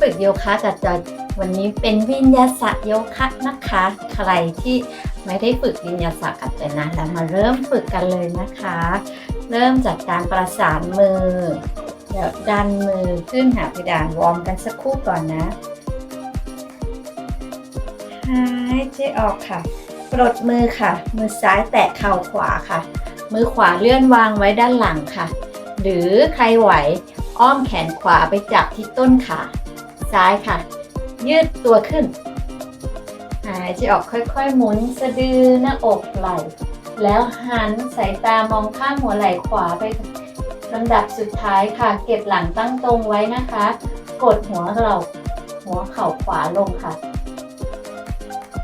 ฝึกโยคะกับจอยวันนี้เป็นวิญญาสะโยคะนะคะ ใครที่ไม่ได้ฝึกวิญญาสะกับจอยนะเรามาเริ่มฝึกกันเลยนะคะ เริ่มจากการประสานมือเดี๋ยวดันมือขึ้นหาเพดานวอร์มกันสักครู่ก่อนนะหายใจออกค่ะปลดมือค่ะ มือซ้ายแตะเข่าขวาค่ะ มือขวาเลื่อนวางไว้ด้านหลังค่ะ หรือใครไหว อ้อมแขนขวาไปจับที่ต้นขา ซ้ายค่ะ ยืดตัวขึ้น หายใจออกค่อยๆ หมุนสะดือหน้าอกไหล่แล้วหันสายตามองข้างหัวไหล่ขวาไปลำดับสุดท้ายค่ะ เก็บหลังตั้งตรงไว้นะคะ กดหัวเราหัวเข่าขวาลงค่ะ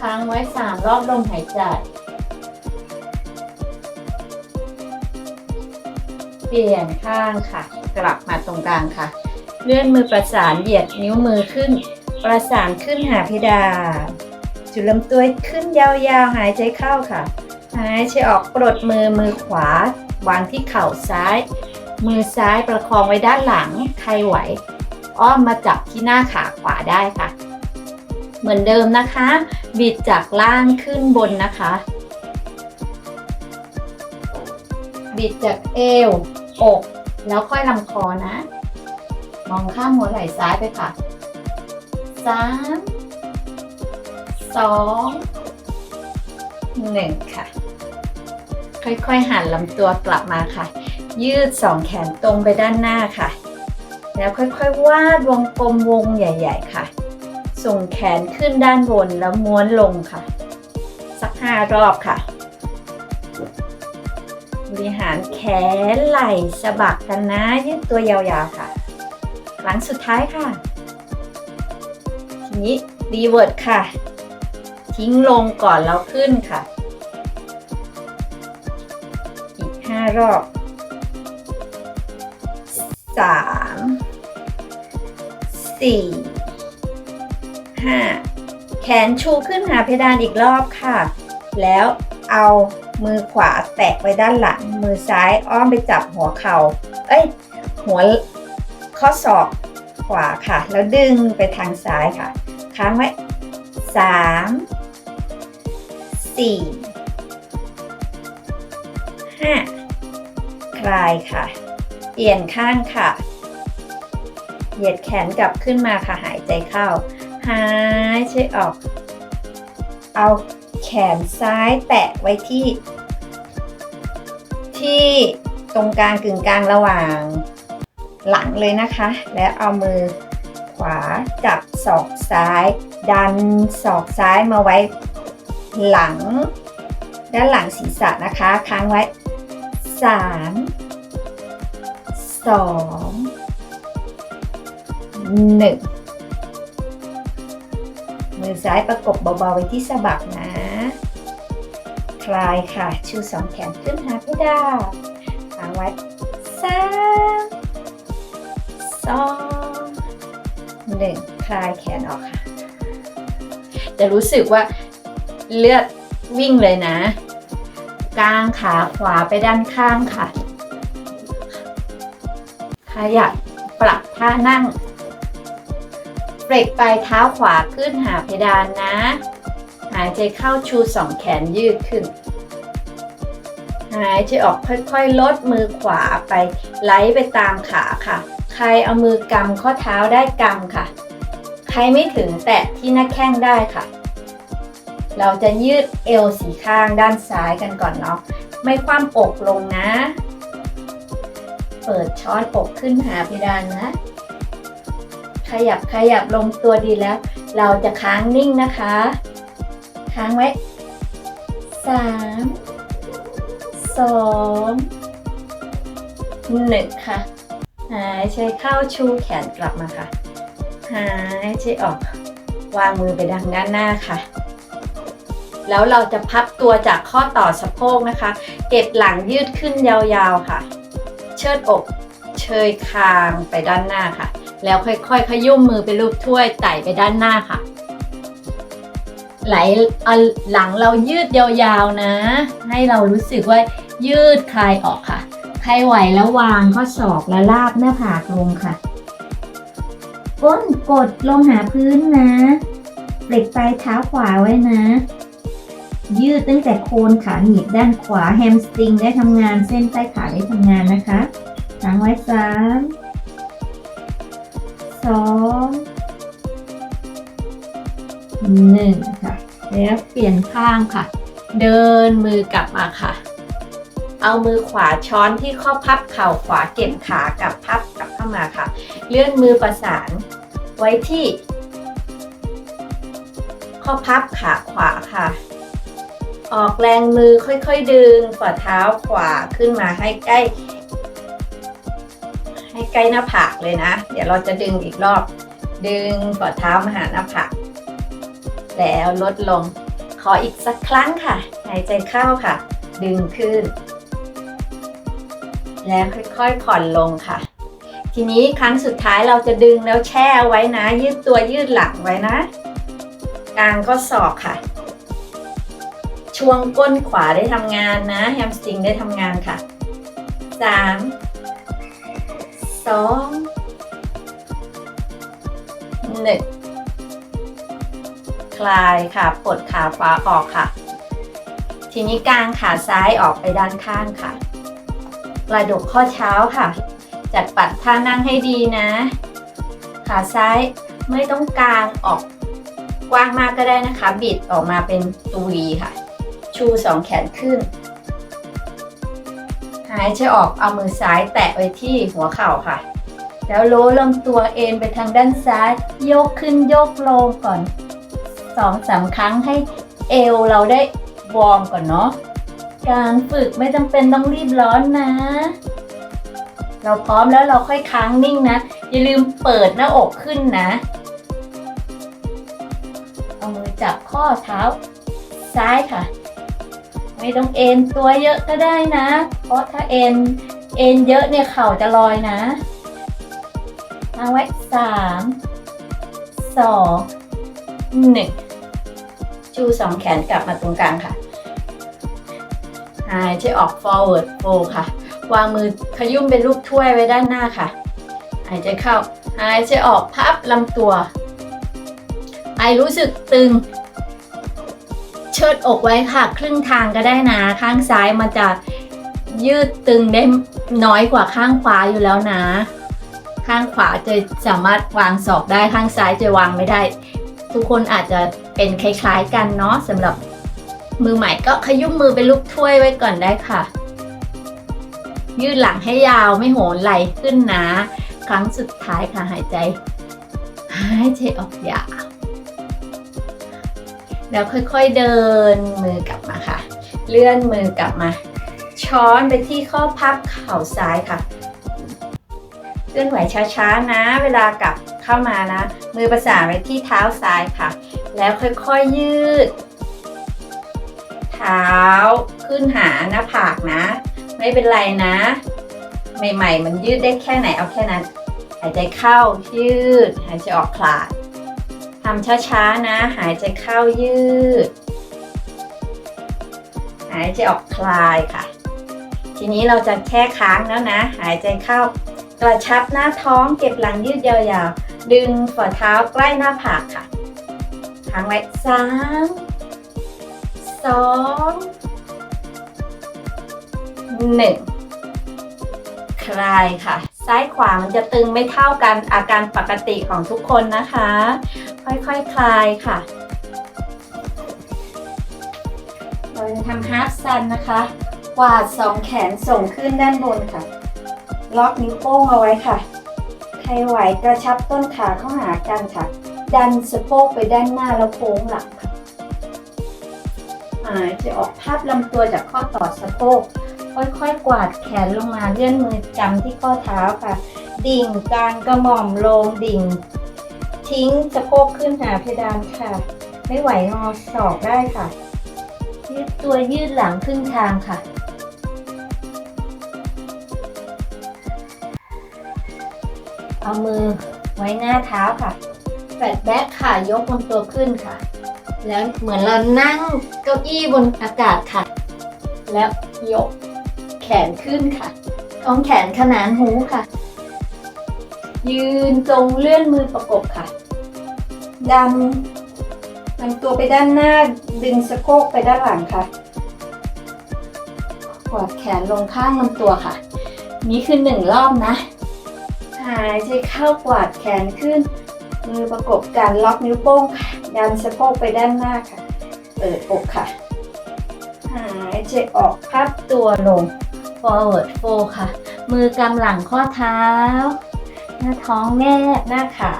ค้างไว้สามรอบลมหายใจ เปลี่ยนข้างค่ะ กลับมาตรงกลางค่ะ เลื่อนมือประสานเหยียดนิ้วมือขึ้น ประสานขึ้นหาเพดา จุดลำตัวขึ้นยาวๆ หายใจเข้าค่ะ หายใจออกปลดมือมือขวา วางที่เข่าซ้าย มือซ้ายประคองไว้ด้านหลัง ใครไหว อ้อมมาจับที่หน้าขาขวาได้ค่ะ เหมือนเดิมนะคะ บิดจากล่างขึ้นบนนะคะบิดจากเอวอก แล้วค่อยลำคอนะ มองข้ามหัวไหล่ซ้ายไปค่ะสามสองหนึ่งค่ะ ค่อยๆ หันลำตัวกลับมาค่ะ ยืดสองแขนตรงไปด้านหน้าค่ะ แล้วค่อยๆ วาดวงกลมวงใหญ่ ๆ ค่ะ ส่งแขนขึ้นด้านบนแล้วม้วนลงค่ะ สักห้ารอบค่ะ บริหารแขนไหล่สะบักกันนะ ยืดตัวยาวๆค่ะ ครั้งสุดท้ายค่ะ ทีนี้รีเวิร์ดค่ะ ทิ้งลงก่อนแล้วขึ้นค่ะ อีกห้ารอบสามสี่ห้าแขนชูขึ้นหาเพดานอีกรอบค่ะ แล้วเอา มือขวาแตะไว้ด้านหลัง มือซ้ายอ้อมไปจับหัวเขา่า เอ้ย หัวข้อศอกขวาค่ะ แล้วดึงไปทางซ้ายค่ะ ค้างไว้สามสี่ห้าคลายค่ะ เปลี่ยนข้างค่ะ เหยียดแขนกลับขึ้นมาค่ะ หายใจเข้า หายใจออก เอา นซ้ายแตะไว้ที่ ที่ตรงกลางกึ่งกลางระหว่างหลังเลยนะคะ แล้วเอามือขวาจับศอกซ้าย ดันศอกซ้ายมาไว้หลัง ด้านหลังศีรษะนะคะ ค้างไว้ 3 2 1 มือซ้ายประกบเบาๆไว้ที่สะบักนะ คลายค่ะ ชูสองแขนขึ้นหาเพดานค้างไว้สามสองหนึ่งคลายแขนออกค่ะ จะรู้สึกว่าเลือดวิ่งเลยนะกลางขาขวาไปด้านข้างค่ะ ขยับปรับท่านั่ง รกปลายเท้าขวาขึ้นหาเพดานนะ หายใจเข้าชูสองแขนยืดขึ้น หายใจออกค่อยๆ ลดมือขวาไปไหลไปตามขาค่ะ ใครเอามือกำข้อเท้าได้กำค่ะ ใครไม่ถึงแตะที่หน้าแข้งได้ค่ะ เราจะยืดเอวสีข้างด้านซ้ายกันก่อนเนาะ ไม่คว่ำอกลงนะ เปิดช้อนอกขึ้นหาเพดานนะ ขยับขยับลงตัวดีแล้ว เราจะค้างนิ่งนะคะ ค้างไว้สามสองหนึ่งค่ะ หายใจเข้าชูแขนกลับมาค่ะ หายใจออกวางมือไปดังด้านหน้าค่ะ แล้วเราจะพับตัวจากข้อต่อสะโพกนะคะ เก็บหลังยืดขึ้นยาวๆค่ะ เชิดอก เชยคางไปด้านหน้าค่ะ แล้วค่อยๆขยุ่มมือไปรูปถ้วยไต่ไปด้านหน้าค่ะ ไหลหลังเรายืดยาวๆนะ ให้เรารู้สึกว่ายืดคลายออกค่ะ ใครไหวแล้ววางข้อศอกและลาบหน้าผากลงค่ะก้นกดลงหาพื้นนะเปล็กปลายเท้าขวาไว้นะ ยืดตั้งแต่โคนขาหนีบด้านขวาแฮมสตริงได้ทำงานเส้นใต้ขาได้ทำงานนะคะค้างไว้สาม สองหนึ่งค่ะ แล้วเปลี่ยนข้างค่ะ เดินมือกลับมาค่ะ เอามือขวาช้อนที่ข้อพับเข่าขวาเก็บขากลับพับกลับเข้ามาค่ะ เลื่อนมือประสานไว้ที่ ข้อพับขาขวาค่ะ ออกแรงมือค่อยๆ ดึงฝ่าเท้าขวาขึ้นมาให้ใกล้ ให้ใกล้หน้าผากเลยนะ เดี๋ยวเราจะดึงอีกรอบ ดึงฝ่าเท้ามาหาหน้าผากแล้วลดลง ขออีกสักครั้งค่ะ หายใจเข้าค่ะ ดึงขึ้น แล้วค่อยๆผ่อนลงค่ะ ทีนี้ครั้งสุดท้ายเราจะดึงแล้วแช่ไว้นะ ยืดตัวยืดหลังไว้นะกลางก็ศอกค่ะ ช่วงก้นขวาได้ทำงานนะ แฮมสตริงได้ทำงานค่ะสาม สองหนึ่งคลายค่ะปลดขาขวาออกค่ะ ทีนี้กางขาซ้ายออกไปด้านข้างค่ะกระดกข้อเท้าค่ะ จัดปัดท่านั่งให้ดีนะ ขาซ้ายไม่ต้องกางออกกว้างมากก็ได้นะคะ บิดออกมาเป็นตัววีค่ะ ชูสองแขนขึ้น หายใจออกเอามือซ้ายแตะไว้ที่หัวเข่าค่ะ แล้วโล้ลำตัวเอ็นไปทางด้านซ้าย ยกขึ้นยกลงก่อนสองสามครั้งให้เอวเราได้วอร์มก่อนเนาะการฝึกไม่จำเป็นต้องรีบร้อนนะ เราพร้อมแล้วเราค่อยค้างนิ่งนะ อย่าลืมเปิดหน้าอกขึ้นนะเอามือจับข้อเท้า ซ้ายค่ะ ไม่ต้องเอ็นตัวเยอะก็ได้นะ เพราะถ้าเอ็นเอ็นเยอะเนี่ยเข่าจะลอยนะเอาไว้สามสองหนึ่งชูสองแขนกลับมาตรงกลางค่ะหายใจออก forward fold ค่ะ วางมือขยุ่มเป็นรูปถ้วยไว้ด้านหน้าค่ะ หายใจเข้า หายใจออกพับลำตัว ไอรู้สึกตึง เชิดอกไว้ค่ะ ครึ่งทางก็ได้นะ ข้างซ้ายมันจะยืดตึงได้น้อยกว่าข้างขวาอยู่แล้วนะ ข้างขวาจะสามารถวางศอกได้ข้างซ้ายจะวางไม่ได้ ทุกคนอาจจะเป็นคล้ายๆกันเนาะสำหรับมือใหม่ก็ขยุ่มมือเป็นลูกถ้วยไว้ก่อนได้ค่ะ ยืดหลังให้ยาวไม่โหนไหลขึ้นนะ ครั้งสุดท้ายค่ะหายใจ หายใจออกยาว แล้วค่อยๆเดินมือกลับมาค่ะ เลื่อนมือกลับมา ช้อนไปที่ข้อพับเข่าซ้ายค่ะเคลื่อนไหวช้าๆนะ เวลากลับเข้ามานะ มือประสานไว้ที่เท้าซ้ายค่ะ แล้วค่อยๆยืด เท้าขึ้นหาหน้าผากนะ ไม่เป็นไรนะ ใหม่ๆ มันยืดได้แค่ไหนเอาแค่นั้น หายใจเข้ายืด หายใจออกคลาย ทำช้าๆนะ หายใจเข้ายืด หายใจออกคลายค่ะ ทีนี้เราจะแค่ค้างแล้วนะ หายใจเข้ากระชับหน้าท้องเก็บหลังยืดยาวๆ ดึงฝ่าเท้าใกล้หน้าผากค่ะค้างไว้สามสองหนึ่งคลายค่ะ ซ้ายขวามันจะตึงไม่เท่ากันอาการปกติของทุกคนนะคะ ค่อยๆคคลายค่ะ เราจะทำฮาร์ฟซันนะคะกวาดสองแขนส่งขึ้นด้านบนค่ะ ล็อกนิ้วโป้งเอาไว้ค่ะ ใครไหวกระชับต้นขาเข้าหากันค่ะ ดันสะโพกไปด้านหน้าแล้วโค้งหลังค่ะหายใจออกพับลำตัวจากข้อต่อสะโพก ค่อยๆ กวาดแขนลงมาเลื่อนมือจำที่ข้อเท้าค่ะ ดิ่งกลางกระหม่อมลงดิ่ง ทิ้งสะโพกขึ้นหาเพดานค่ะ ไม่ไหวงอศอกได้ค่ะ ยืดตัวยืดหลังครึ่งทางค่ะเอามือไว้หน้าเท้าค่ะแฟลตแบ็คค่ะ ยกบนตัวขึ้นค่ะ แล้วเหมือนเรานั่งเก้าอี้บนอากาศค่ะ แล้วยก แขนขึ้นค่ะ ท้องแขนขนานหูค่ะ ยืนตรงเลื่อนมือประกบค่ะดันลำตัวไปด้านหน้าดึงสะโพกไปด้านหลังค่ะกวาดแขนลงข้างลำตัวค่ะ นี่คือหนึ่งรอบนะ หายใจเข้ากวาดแขนขึ้น มือประกบกันล็อกนิ้วโป้งค่ะดันสะโพกไปด้านหน้าค่ะ เปิดอกค่ะ หายใจออกพับตัวลง forward fold ค่ะ มือกำหลังข้อเท้า หน้าท้องแนบหน้าขา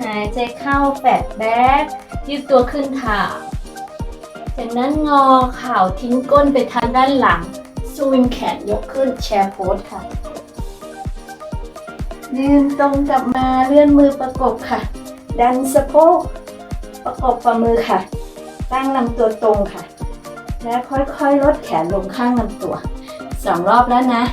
หายใจเข้าแปดแบ็คยืดตัวขึ้นค่ะ จากนั้นงอเข่าทิ้งก้นไปทางด้านหลัง สวิงแขนยกขึ้นแชร์โพสค่ะ ยืนตรงกลับมาเลื่อนมือประกบค่ะ ดันสะโพกประกบฝ่ามือค่ะ ตั้งลำตัวตรงค่ะ และค่อยๆ ลดแขนลงข้างลำตัวสองรอบแล้วนะ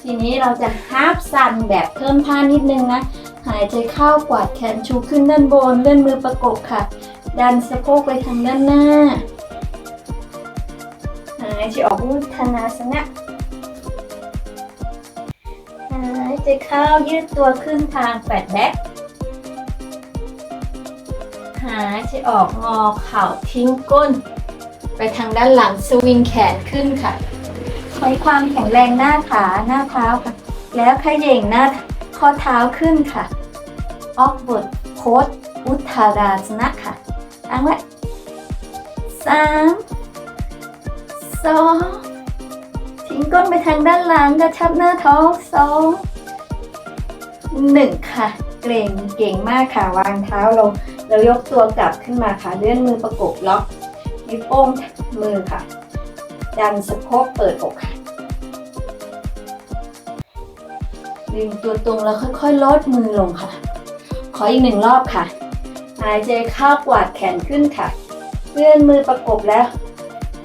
ทีนี้เราจะฮาร์ปซันแบบเพิ่มท่านิดนึงนะ หายใจเข้ากวาดแขนชูขึ้นด้านบนเลื่อนมือประกบค่ะ ดันสะโพกไปทางด้านหน้า หายใจออกวุฒนาสนะหายใจเข้ายืดตัวขึ้นทางแปดแบ็คหายใจออกงอเข่าทิ้งก้น ไปทางด้านหลังสวิงแขนขึ้นค่ะใช้ความแข็งแรงหน้าขาหน้าเท้าค่ะ แล้วขย่งหน้าข้อเท้าขึ้นค่ะออกบทโคดอุทาราสนะค่ะตั้งไว้สามสองทิ้งก้นไปทางด้านหลังกระชับหน้าท้องสองหนึ่งค่ะ เกรงเก่งมากค่ะ วางเท้าลงแล้วยกตัวกลับขึ้นมาค่ะ เลื่อนมือประกบล็อก นิ้วโป้งมือค่ะ ดันสะโพกเปิดอกค่ะดึงตัวตรงแล้วค่อยๆลดมือลงค่ะ ขออีกหนึ่งรอบค่ะ หายใจเข้ากวาดแขนขึ้นค่ะเลื่อนมือประกบแล้ว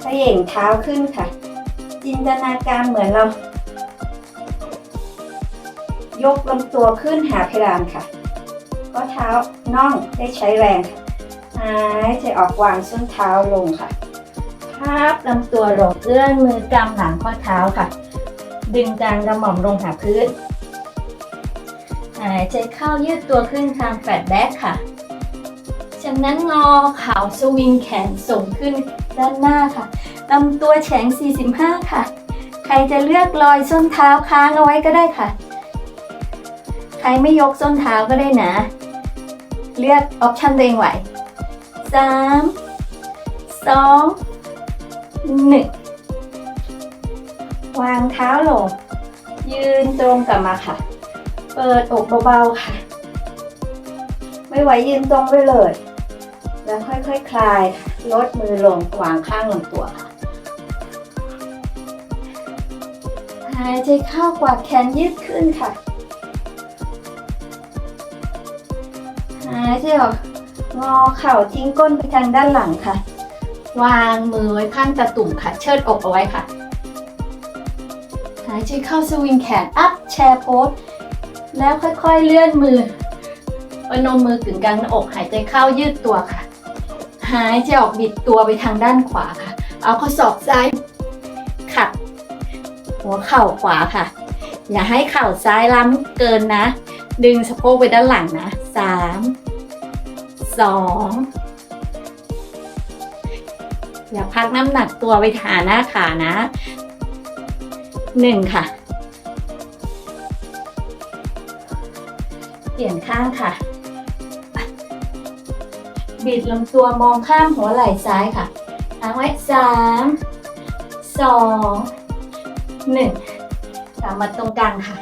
เขย่งเท้าขึ้นค่ะ จินตนาการเหมือนเรา ยกลำตัวขึ้นหาเพดานค่ะข้อเท้าน่องได้ใช้แรงค่ะายใจออกวางส้นเท้าลงค่ะภาพลำตัวลงเลื่อนมือกำหลังข้อเท้าค่ะ ดึงกลางกระหม่อมลงหาพื้นหายใจเข้ายืดตัวขึ้นทางแฟลตแบ็คค่ะ จากนั้นงอเข่าสวิงแขนส่งขึ้นด้านหน้าค่ะลำตัวแฉง 45 ค่ะ ใครจะเลือกลอยส้นเท้าค้างเอาไว้ก็ได้ค่ะ ใครไม่ยกส้นเท้าก็ได้นะ เลือกออปชันตัวเองไหว สามสองหนึ่งวางเท้าลง ยืนตรงกลับมาค่ะ เปิดอกเบาๆค่ะ ไม่ไหวยืนตรงไปเลย แล้วค่อยๆคคลายลดมือลงวางข้างลำตัวค่ะหายใจเข้ากวาดแขนยืดขึ้นค่ะ หายใจออก งอเข่าทิ้งก้นไปทางด้านหลังค่ะ วางมือไว้ข้างตะตุ่มค่ะ เชิดอกเอาไว้ค่ะ หายใจเข้าสวิงแขนอัพแชร์โพสแล้วค่อยๆเลื่อนมือประนมมือกึ่งกลางหน้าอกหายใจเข้ายืดตัวค่ะ หายใจออกบิดตัวไปทางด้านขวาค่ะ เอาข้อศอกซ้ายขัดหัวเข่าขวาค่ะ อย่าให้เข่าซ้ายล้ำเกินนะ ดึงสะโพกไปด้านหลังนะสาม สองอย่าพักน้ำหนักตัวไปหาหน้าขานะหนึ่งค่ะ เปลี่ยนข้างค่ะ บิดลำตัวมองข้ามหัวไหล่ซ้ายค่ะค้างไว้สามสองหนึ่งกลับมาตรงกลางค่ะ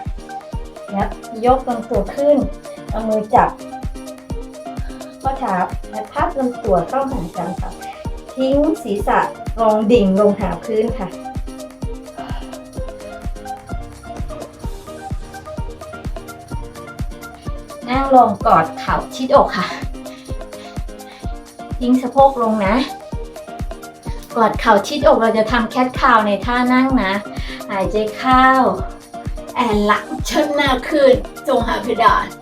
แล้วยกลำตัวขึ้น เอามือจับ ข้อเท้าและพับลำตัวเข้าหากันค่ะ ทิ้งศีรษะลงดิ่งลงหาพื้นค่ะ นั่งลงกอดเข่าชิดอกค่ะ ทิ้งสะโพกลงนะ กอดเข่าชิดอกเราจะทำแคทคาวในท่านั่งนะ หายใจเข้า แอนหลังเชิดหน้าขึ้นจงหาเพดาน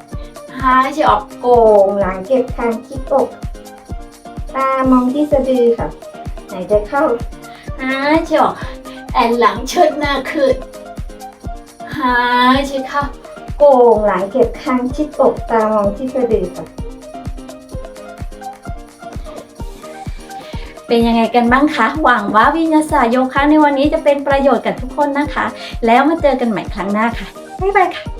หายใจออกโกงหลังเก็บคางคิดอก ตามองที่สะดือค่ะหายใจเข้าหายใจออกแอนหลังเชิดหน้าขึ้นหายใจเข้าโกงหลังเก็บคางชิดอกตามองที่สะดือค่ะเป็นยังไงกันบ้างคะ หวังว่าวิญญาศาสตร์โยคะในวันนี้จะเป็นประโยชน์กับทุกคนนะคะ แล้วมาเจอกันใหม่ครั้งหน้าค่ะ บ๊ายบายค่ะ